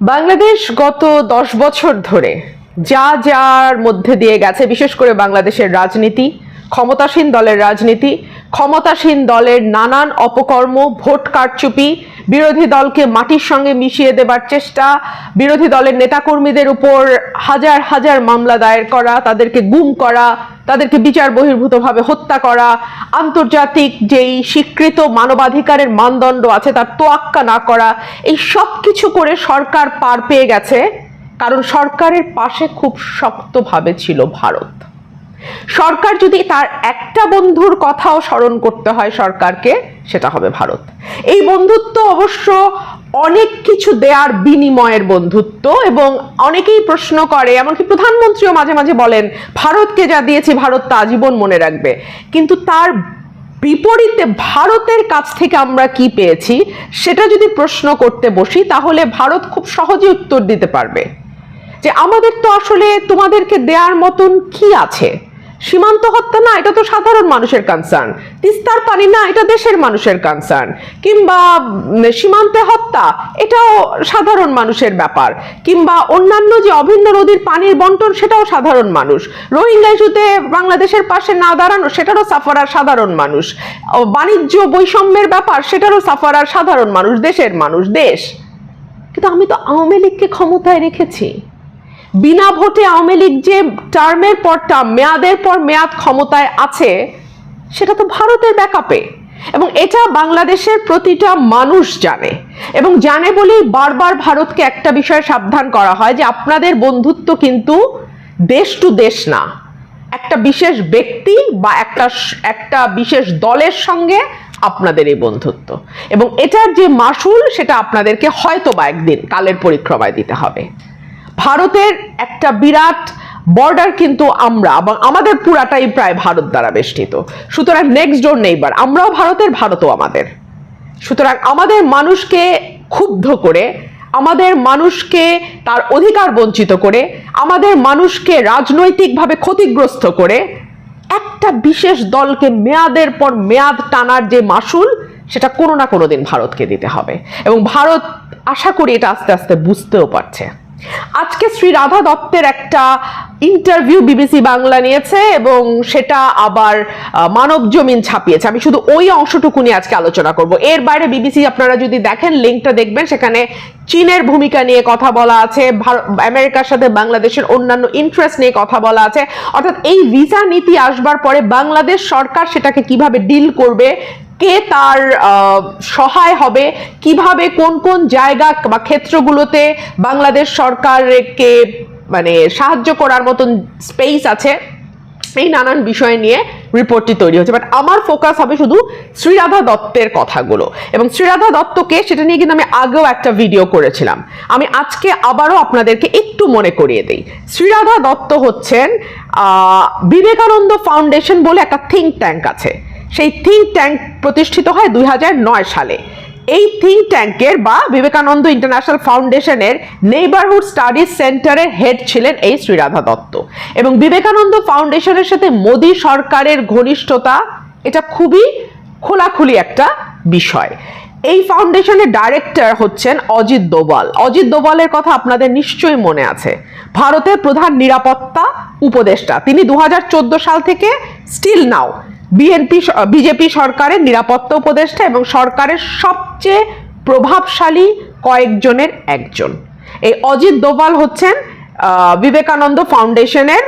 বাংলাদেশ গত দশ বছর ধরে যা যার মধ্যে দিয়ে গেছে, বিশেষ করে বাংলাদেশের রাজনীতি, ক্ষমতাসীন দলের রাজনীতি, ক্ষমতাসীন দলের নানান অপকর্ম, ভোট কারচুপি বিরোধী দলকে মাটির সঙ্গে মিশিয়ে দেবার চেষ্টা। বিরোধী দলের নেতাকর্মীদের উপর হাজার হাজার মামলা দায়ের করা, তাদেরকে গুম করা, তাদেরকে বিচার বহির্ভূতভাবে হত্যা করা, আন্তর্জাতিক যেই স্বীকৃত মানবাধিকারের মানদণ্ড আছে তার তোয়াক্কা না করা, এই সব কিছু করে সরকার পার পেয়ে গেছে। কারণ সরকারের পাশে খুব শক্তভাবে ছিল ভারত। সরকার যদি তার একটা বন্ধুর কথাও স্মরণ করতে হয় সরকারকে, সেটা হবে ভারত। এই বন্ধুত্ব অবশ্য অনেক কিছু দেয়ার বিনিময়ের বন্ধুত্ব এবং অনেকেই প্রশ্ন করে, এমনকি প্রধানমন্ত্রীও মাঝে মাঝে বলেন, ভারতকে যা দিয়েছি ভারত তা আজীবন মনে রাখবে। কিন্তু তার বিপরীতে ভারতের কাছ থেকে আমরা কি পেয়েছি, সেটা যদি প্রশ্ন করতে বসি, তাহলে ভারত খুব সহজে উত্তর দিতে পারবে। যে আমাদের তো আসলে তোমাদেরকে দেওয়ার মতন কি আছে? সীমান্ত হত্যা না, এটা তো সাধারণ মানুষের কনসার্ন তিস্তার পানি না, এটা দেশের মানুষের কনসার্ন কিংবা সীমান্তে হত্যা, এটাও সাধারণ মানুষের ব্যাপার। কিংবা অন্যান্য যে অভিন্ন নদীর পানির বন্টন, সেটাও সাধারণ মানুষ। রোহিঙ্গা ইস্যুতে বাংলাদেশের পাশে না দাঁড়ানো, সেটারও সাফারার সাধারণ মানুষ। বাণিজ্য বৈষম্যের ব্যাপার, সেটারও সাফারার সাধারণ মানুষ, দেশের মানুষ, দেশ। কিন্তু আমি তো আওয়ামী লীগকে ক্ষমতায় রেখেছি। বিনা ভোটে আওয়ামী লীগ যে টার্মের পর টার্ম মেয়াদের পর মেয়াদ ক্ষমতায় আছে, সেটা তো ভারতের ব্যাকআপে এবং এটা বাংলাদেশের প্রতিটা মানুষ জানে। এবং জানে বলেই বারবার ভারতকে একটা বিষয়ে সাবধান করা হয় যে আপনাদের বন্ধুত্ব কিন্তু দেশ টু দেশ না। একটা বিশেষ ব্যক্তি বা একটা একটা বিশেষ দলের সঙ্গে আপনাদের এই বন্ধুত্ব। এবং এটার যে মাসুল সেটা আপনাদেরকে হয়তো বা একদিন কালের পরিক্রমায় দিতে হবে। ভারতের একটা বিরাট বর্ডার কিন্তু আমরা, এবং আমাদের পুরাটাই প্রায় ভারত দ্বারা বেষ্টিত। সুতরাং নেক্সট ডোর নেইবার আমরাও ভারতের, ভারতও আমাদের। সুতরাং আমাদের মানুষকে ক্ষুব্ধ করে, আমাদের মানুষকে তার অধিকার বঞ্চিত করে, আমাদের মানুষকে রাজনৈতিকভাবে ক্ষতিগ্রস্ত করে, একটা বিশেষ দলকে মেয়াদের পর মেয়াদ টানার যে মাসুল, সেটা কোনো না কোনো দিন ভারতকে দিতে হবে। এবং ভারত, আশা করি এটা আস্তে আস্তে বুঝতেও পারছে। আজকে শ্রী রাধা দত্তের একটা ইন্টারভিউ বিবিসি বাংলা নিয়েছে এবং সেটা আবার মানব জমিন ছাপিয়েছে। আমি শুধু ওই অংশটুকু নিয়ে আজকে আলোচনা করব। এর বাইরে বিবিসি আপনারা যদি দেখেন লিঙ্কটা দেখবেন, সেখানে চীনের ভূমিকা নিয়ে কথা বলা আছে আমেরিকার সাথে বাংলাদেশের অন্যান্য ইন্টারেস্ট নিয়ে কথা বলা আছে। অর্থাৎ এই ভিসা নীতি আসবার পরে বাংলাদেশ সরকার সেটাকে কীভাবে ডিল করবে কে তার সহায় হবে? কীভাবে, কোন কোন জায়গা বা ক্ষেত্রগুলোতে বাংলাদেশ সরকারকে মানে সাহায্য করার মতন স্পেস আছে? এই নানান বিষয় নিয়ে রিপোর্টটি তৈরি হচ্ছে বাট আমার ফোকাস হবে শুধু শ্রীরাধা দত্তের কথাগুলো। এবং শ্রীরাধা দত্তকে সেটা নিয়ে কিন্তু আমি আগেও একটা ভিডিও করেছিলাম। আমি আজকে আবারও আপনাদেরকে একটু মনে করিয়ে দিই। শ্রীরাধা দত্ত হচ্ছেন বিবেকানন্দ ফাউন্ডেশন বলে একটা থিঙ্ক ট্যাঙ্ক আছে। সেই থিঙ্ক ট্যাঙ্ক প্রতিষ্ঠিত হয় দুই হাজার নয় সালে। এই থিঙ্ক ট্যাঙ্কের বা বিবেকানন্দ ইন্টারন্যাশনাল ফাউন্ডেশনের নেইবারহুড স্টাডিজ সেন্টারের হেড ছিলেন এই শ্রীরাধা দত্ত। এবং বিবেকানন্দ ফাউন্ডেশনের সাথে মোদী সরকারের ঘনিষ্ঠতা, এটা খুবই খোলাখুলি একটা বিষয়। এই ফাউন্ডেশনের ডাইরেক্টর হচ্ছেন অজিত দোবাল অজিত দোভালের কথা আপনাদের নিশ্চয়ই মনে আছে। ভারতের প্রধান নিরাপত্তা উপদেষ্টা। তিনি দু হাজার চোদ্দ সাল থেকে স্টিল নাও বিএনপি বিজেপি সরকারের নিরাপত্তা উপদেষ্টা এবং সরকারের সবচেয়ে প্রভাবশালী কয়েকজনের একজন। এই অজিত দোভাল হচ্ছেন বিবেকানন্দ ফাউন্ডেশনের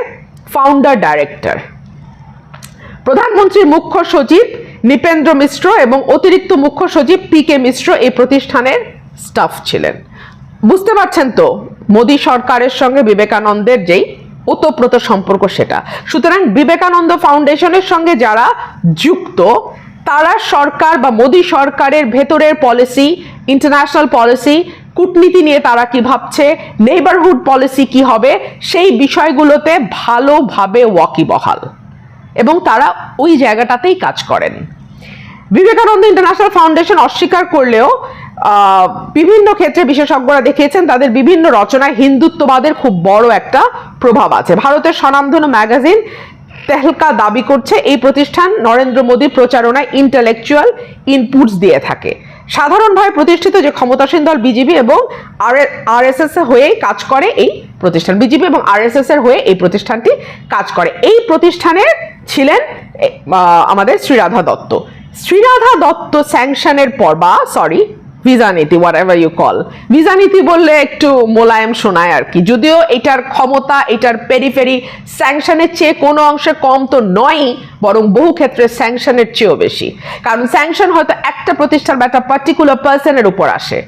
ফাউন্ডার ডাইরেক্টর প্রধানমন্ত্রীর মুখ্য সচিব নৃপেন্দ্র মিশ্র এবং অতিরিক্ত মুখ্য সচিব পি কে মিশ্র এই প্রতিষ্ঠানের স্টাফ ছিলেন। বুঝতে পারছেন তো, মোদী সরকারের সঙ্গে বিবেকানন্দের যেই ওতপ্রোত সম্পর্ক সেটা। সুতরাং বিবেকানন্দ ফাউন্ডেশনের সঙ্গে যারা যুক্ত, তারা সরকার বা মোদী সরকারের ভেতরের পলিসি ইন্টারন্যাশনাল পলিসি, কূটনীতি নিয়ে তারা কি ভাবছে নেইবারহুড পলিসি কি হবে, সেই বিষয়গুলোতে ভালোভাবে ওয়াকিবহাল। এবং তারা ওই জায়গাটাতেই কাজ করেন। বিবেকানন্দ ইন্টারন্যাশনাল ফাউন্ডেশন অস্বীকার করলেও বিভিন্ন ক্ষেত্রে বিশেষজ্ঞরা দেখিয়েছেন তাদের বিভিন্ন রচনায় হিন্দুত্ববাদের খুব বড় একটা প্রভাব আছে। ভারতের স্বনামধন্য ম্যাগাজিন তেহলকা দাবি করছে, এই প্রতিষ্ঠান নরেন্দ্র মোদীর প্রচারণায় ইন্টেলেকচুয়াল ইনপুটস দিয়ে থাকে। সাধারণভাবে প্রতিষ্ঠিত যে ক্ষমতাসীন দল বিজেপি এবং আর এস এস হয়েই কাজ করে এই প্রতিষ্ঠান। বিজেপি এবং আর এস এর হয়ে এই প্রতিষ্ঠানটি কাজ করে। এই প্রতিষ্ঠানের ছিলেন আমাদের শ্রীরাধা দত্ত। শ্রীরাধা দত্ত স্যাংশনের পর বা সরি ভিসা নীতি whatever you call visa নীতি বললে একটু মোলায়েম শোনায় আর কি। যদিও এটার ক্ষমতা, এটার পেরিফেরি স্যাংশনের চেয়ে কোনো অংশে কম তো নয়ই, বরং বহু ক্ষেত্রে স্যাংশনের চেয়েও বেশি। কারণ স্যাংশন হয়তো একটা প্রতিষ্ঠান বা একটা পার্টিকুলার পার্সনের উপর আসে।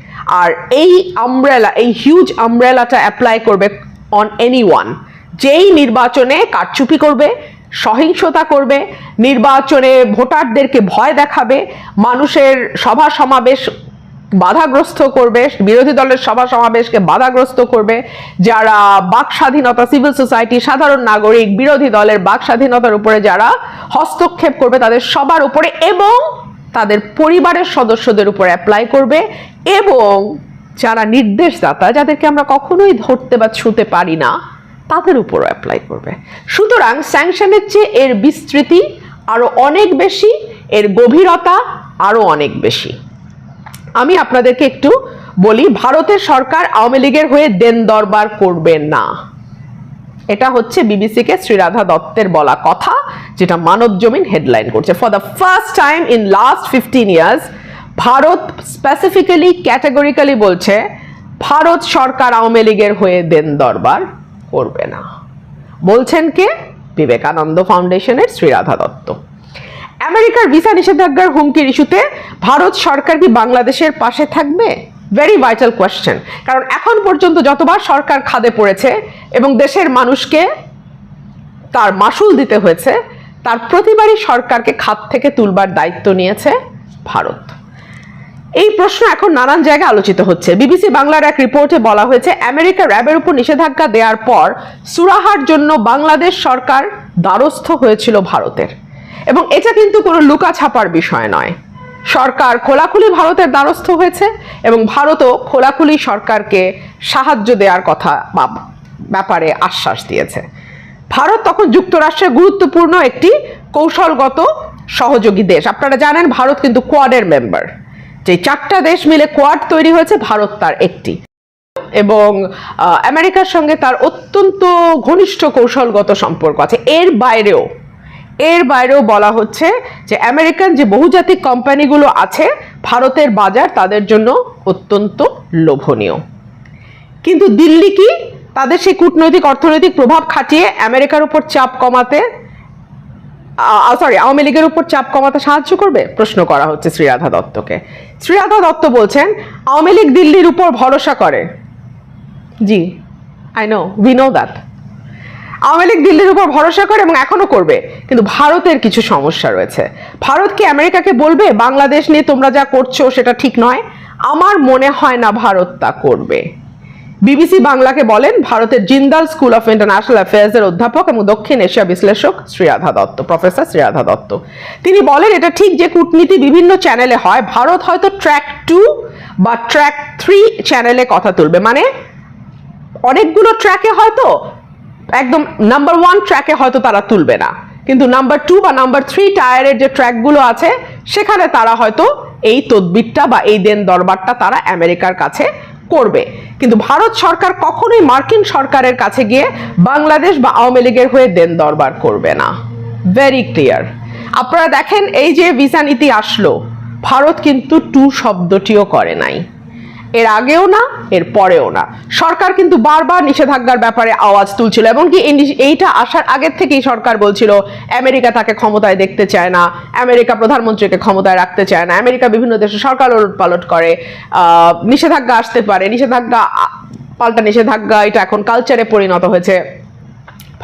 আর এই আমব্রেলা এই হিউজ আমব্রেলাটা অ্যাপ্লাই করবে অন এনি ওয়ান যেই নির্বাচনে কারচুপি করবে, সহিংসতা করবে, নির্বাচনে ভোটারদেরকে ভয় দেখাবে, মানুষের সভা সমাবেশ বাধাগ্রস্ত করবে, বিরোধী দলের সভা সমাবেশকে বাধাগ্রস্ত করবে, যারা বাক স্বাধীনতা সিভিল সোসাইটি সাধারণ নাগরিক, বিরোধী দলের বাক স্বাধীনতার উপরে যারা হস্তক্ষেপ করবে, তাদের সবার উপরে এবং তাদের পরিবারের সদস্যদের উপর অ্যাপ্লাই করবে এবং যারা নির্দেশদাতা, যাদেরকে আমরা কখনোই ধরতে বা ছুঁতে পারি না, তাদের উপরও অ্যাপ্লাই করবে। সুতরাং স্যাংশনের চেয়ে এর বিস্তৃতি আরও অনেক বেশি, এর গভীরতা আরও অনেক বেশি। আমি আপনাদেরকে একটু বলি, ভারতের সরকার আওয়ামী লীগের হয়ে দেন দরবার করবে না। এটা হচ্ছে বিবিসিকে শ্রীরাধা দত্তের বলা কথা, যেটা মানব জমিন হেডলাইন করছে। For the first time in last fifteen years Bharat specifically categorically বলছে, ভারত সরকার আওয়ামী লীগের হয়ে দেন দরবার করবে না। বলছেন কে? বিবেকানন্দ ফাউন্ডেশনের শ্রীরাধা দত্ত। আমেরিকার ভিসা নিষেধাজ্ঞার হুমকির ইস্যুতে ভারত সরকার কি বাংলাদেশের পাশে থাকবে? ভেরি ভাইটাল কোয়েশ্চেন কারণ এখন পর্যন্ত যতবার সরকার খাদে পড়েছে এবং দেশের মানুষকে তার মাসুল দিতে হয়েছে, তার প্রতিবারই সরকারকে খাত থেকে তুলবার দায়িত্ব নিয়েছে ভারত। এই প্রশ্ন এখন নানান জায়গায় আলোচিত হচ্ছে। বিবিসি বাংলার এক রিপোর্টে বলা হয়েছে, আমেরিকা র্যাবের উপর নিষেধাজ্ঞা দেওয়ার পর সুরাহার জন্য বাংলাদেশ সরকার দ্বারস্থ হয়েছিল ভারতের। এবং এটা কিন্তু কোনো লুকা ছাপার বিষয় নয়। সরকার খোলাখুলি ভারতের দ্বারস্থ হয়েছে এবং ভারতও খোলাখুলি সরকারকে সাহায্য দেওয়ার কথা ব্যাপারে আশ্বাস দিয়েছে। ভারত তখন যুক্তরাষ্ট্রের গুরুত্বপূর্ণ একটি কৌশলগত সহযোগী দেশ। আপনারা জানেন ভারত কিন্তু কোয়াডের মেম্বার যে চারটা দেশ মিলে কোয়াড তৈরি হয়েছে, ভারত তার একটি। এবং আমেরিকার সঙ্গে তার অত্যন্ত ঘনিষ্ঠ কৌশলগত সম্পর্ক আছে। এর বাইরেও এর বাইরেও বলা হচ্ছে যে আমেরিকান যে বহুজাতিক কোম্পানিগুলো আছে, ভারতের বাজার তাদের জন্য অত্যন্ত লোভনীয়। কিন্তু দিল্লি কি তাদের সেই কূটনৈতিক, অর্থনৈতিক প্রভাব খাটিয়ে আমেরিকার উপর চাপ কমাতে সরি আওয়ামী লীগের উপর চাপ কমাতে সাহায্য করবে? প্রশ্ন করা হচ্ছে শ্রীরাধা দত্তকে। শ্রীরাধা দত্ত বলছেন, আওয়ামী লীগ দিল্লির উপর ভরসা করে। জি I know we know that Awami League দিল্লির উপর ভরসা করে এবং এখনও করবে। কিন্তু ভারতের কিছু সমস্যা রয়েছে। ভারত কি আমেরিকাকে বলবে, বাংলাদেশ নিয়ে তোমরা যা করছ সেটা ঠিক নয় আমার মনে হয় না ভারত তা করবে। বিবিসি বাংলাকে বলেন, ভারতের জিন্দাল স্কুল অফ ইন্টারন্যাশনাল অ্যাফেয়ার্সের অধ্যাপক এবং দক্ষিণ এশিয়া বিশ্লেষক শ্রীরাধা দত্ত, প্রফেসর শ্রীরাধা দত্ত। তিনি বলেন, এটা ঠিক যে কূটনীতি বিভিন্ন চ্যানেলে হয়। ভারত হয়তো ট্র্যাক টু বা ট্র্যাক থ্রি চ্যানেলে কথা তুলবে। মানে অনেকগুলো ট্র্যাকে হয়তো একদম নাম্বার ওয়ান ট্র্যাকে হয়তো তারা তুলবে না। কিন্তু নাম্বার টু বা নাম্বার থ্রি টায়ারের যে ট্র্যাকগুলো আছে, সেখানে তারা হয়তো এই তদবিরটা বা এই দেন দরবারটা তারা আমেরিকার কাছে করবে। কিন্তু ভারত সরকার কখনোই মার্কিন সরকারের কাছে গিয়ে বাংলাদেশ বা আওয়ামী লীগের হয়ে দেন দরবার করবে না। ভেরি ক্লিয়ার আপনারা দেখেন, এই যে ভিসা নীতি আসলো, ভারত কিন্তু টু শব্দটিও করে নাই। এর আগেও না, এর পরেও না। সরকার কিন্তু বারবার নিষেধাজ্ঞার ব্যাপারে আওয়াজ তুলছিল, এমনকি এই এইটা আসার আগের থেকেই সরকার বলছিল, আমেরিকা তাকে ক্ষমতায় দেখতে চায় না, আমেরিকা প্রধানমন্ত্রীকে ক্ষমতায় রাখতে চায় না, আমেরিকা বিভিন্ন দেশে সরকার পালট করে। নিষেধাজ্ঞা আসতে পারে, নিষেধাজ্ঞা পাল্টা নিষেধাজ্ঞা, এটা এখন কালচারে পরিণত হয়েছে।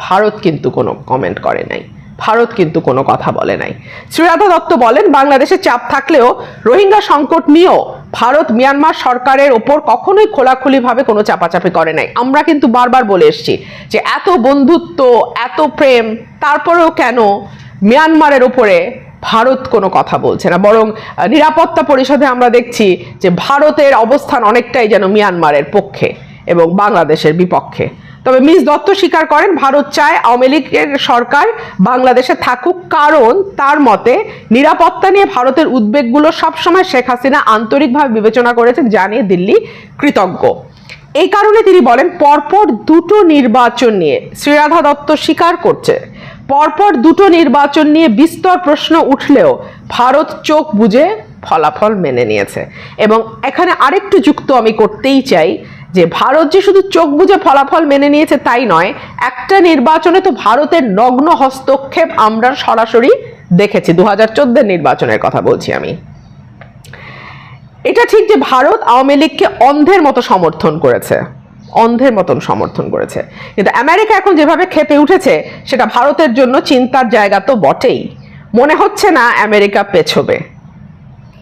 ভারত কিন্তু কোনো কমেন্ট করে নাই, ভারত কিন্তু কোনো কথা বলে নাই। শ্রীরাধা দত্ত বলেন, বাংলাদেশে চাপ থাকলেও রোহিঙ্গা সংকট নিয়েও ভারত মিয়ানমার সরকারের ওপর কখনোই খোলাখুলিভাবে কোনো চাপাচাপি করে নাই। আমরা কিন্তু বারবার বলে এসেছি যে এত বন্ধুত্ব, এত প্রেম, তারপরেও কেন মিয়ানমারের ওপরে ভারত কোনো কথা বলছে না? বরং নিরাপত্তা পরিষদে আমরা দেখছি যে ভারতের অবস্থান অনেকটাই যেন মিয়ানমারের পক্ষে এবং বাংলাদেশের বিপক্ষে। তবে মিস দত্ত স্বীকার করেন ভারত চায় আওয়ামী লীগের সরকার বাংলাদেশে থাকুক, কারণ তার মতে নিরাপত্তা নিয়ে ভারতের উদ্বেগগুলো সবসময় শেখ হাসিনা আন্তরিকভাবে বিবেচনা করেছেন, জানিয়ে দিল্লি কৃতজ্ঞ। এই কারণে তিনি বলেন, পরপর দুটো নির্বাচন নিয়ে শ্রীরাধা দত্ত স্বীকার করছে। পরপর দুটো নির্বাচন নিয়ে বিস্তর প্রশ্ন উঠলেও ভারত চোখ বুঝে ফলাফল মেনে নিয়েছে। এবং এখানে আরেকটু যুক্ত আমি করতেই চাই যে ভারত যে শুধু চোখ বুঝে ফলাফল মেনে নিয়েছে তাই নয়, একটা নির্বাচনে তো ভারতের নগ্ন হস্তক্ষেপ আমরা সরাসরি দেখেছি দু হাজার নির্বাচনের কথা বলছি আমি। এটা ঠিক যে ভারত আওয়ামী লীগকে অন্ধের মতো সমর্থন করেছে, অন্ধের মতন সমর্থন করেছে। কিন্তু আমেরিকা এখন যেভাবে খেপে উঠেছে, সেটা ভারতের জন্য চিন্তার জায়গা তো বটেই। মনে হচ্ছে না আমেরিকা পেছবে।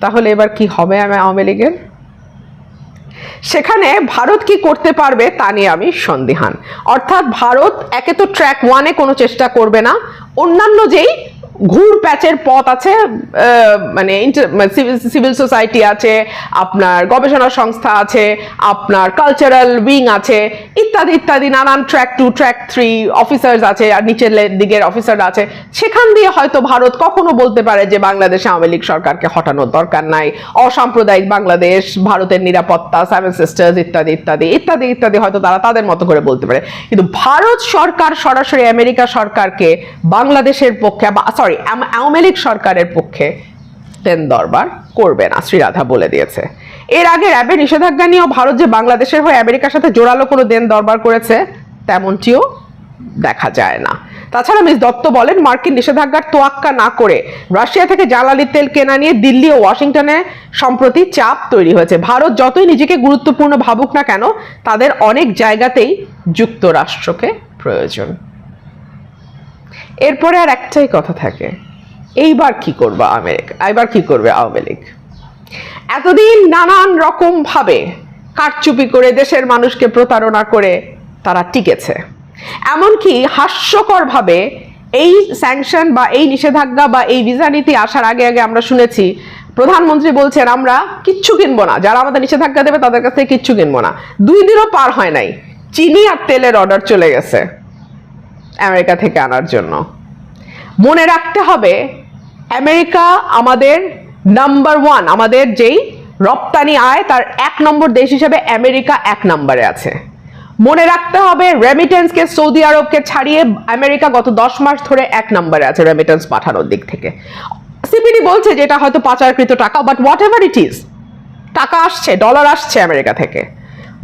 তাহলে এবার কি হবে আওয়ামী লীগের? সেখানে ভারত কি করতে পারবে তা নিয়ে আমি সন্দিহান। অর্থাৎ ভারত একে তো ট্র্যাক ওয়ানে কোনো চেষ্টা করবে না। অন্যান্য যেই ঘুর প্যাচের পথ আছে মানে সিভিল সোসাইটি আছে, আপনার গবেষণা সংস্থা আছে, আপনার কালচারাল উইং আছে, ইত্যাদি ইত্যাদি, নানান track two track three officers আছে, আর নিচের দিকের অফিসার আছে। সেখান দিয়ে হয়তো ভারত কখনো বলতে পারে যে বাংলাদেশে আওয়ামী লীগ সরকারকে হটানোর দরকার নাই। অসাম্প্রদায়িক বাংলাদেশ, ভারতের নিরাপত্তা সেভেন সিস্টার্স ইত্যাদি ইত্যাদি ইত্যাদি ইত্যাদি হয়তো তারা তাদের মতো করে বলতে পারে। কিন্তু ভারত সরকার সরাসরি আমেরিকা সরকারকে বাংলাদেশের পক্ষে সরি আওয়ামী লীগ সরকারের পক্ষে দেন দরবার করবে না শ্রীরাধা বলে দিয়েছে। এর আগে র্যাবের নিষেধাজ্ঞা নিয়েও ভারত যে বাংলাদেশের হয়ে আমেরিকার সাথে জোরালো কোনো দেন দরবার করেছে, তেমনটিও দেখা যায় না। তাছাড়া মিস দত্ত বলেন, মার্কিন নিষেধাজ্ঞার তোয়াক্কা না করে রাশিয়া থেকে জ্বালানি তেল কেনা নিয়ে দিল্লি ও ওয়াশিংটনে সম্প্রতি চাপ তৈরি হয়েছে। ভারত যতই নিজেকে গুরুত্বপূর্ণ ভাবুক না কেন, তাদের অনেক জায়গাতেই যুক্তরাষ্ট্রকে প্রয়োজন। এরপরে আর একটাই কথা থাকে, এইবার কি করবে আমেরিকা এবার কি করবে আওয়ামী লীগ? এতদিন নানান রকম ভাবে কারচুপি করে দেশের মানুষকে প্রতারণা করে তারা টিকেছে। এমনকি হাস্যকরভাবে এই স্যাংশন বা এই নিষেধাজ্ঞা বা এই ভিসা নীতি আসার আগে আগে আমরা শুনেছি, প্রধানমন্ত্রী বলছেন, আমরা কিচ্ছু কিনবো না। যারা আমাদের নিষেধাজ্ঞা দেবে তাদের কাছ থেকে কিচ্ছু কিনবো না। দুই দিনও পার হয় নাই। চিনি আর তেলের অর্ডার চলে গেছে। আমেরিকা থেকে আনার জন্য। মনে রাখতে হবে, আমেরিকা আমাদের নাম্বার ওয়ান আমাদের যেই রপ্তানি আয়, তার এক নম্বর দেশ হিসেবে আমেরিকা এক নম্বরে আছে। মনে রাখতে হবে রেমিটেন্সকে সৌদি আরবকে ছাড়িয়ে আমেরিকা গত দশ মাস ধরে এক নম্বরে আছে রেমিটেন্স পাঠানোর দিক থেকে। সিপিডি বলছে যে এটা হয়তো পাচারকৃত টাকা but whatever it is টাকা আসছে ডলার আসছে আমেরিকা থেকে।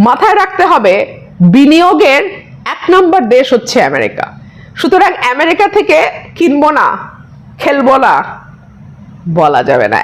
মাথায় রাখতে হবে, বিনিয়োগের এক নম্বর দেশ হচ্ছে আমেরিকা। সুতরাং আমেরিকা থেকে কিনবো না, খেলব না, বলা যাবে না।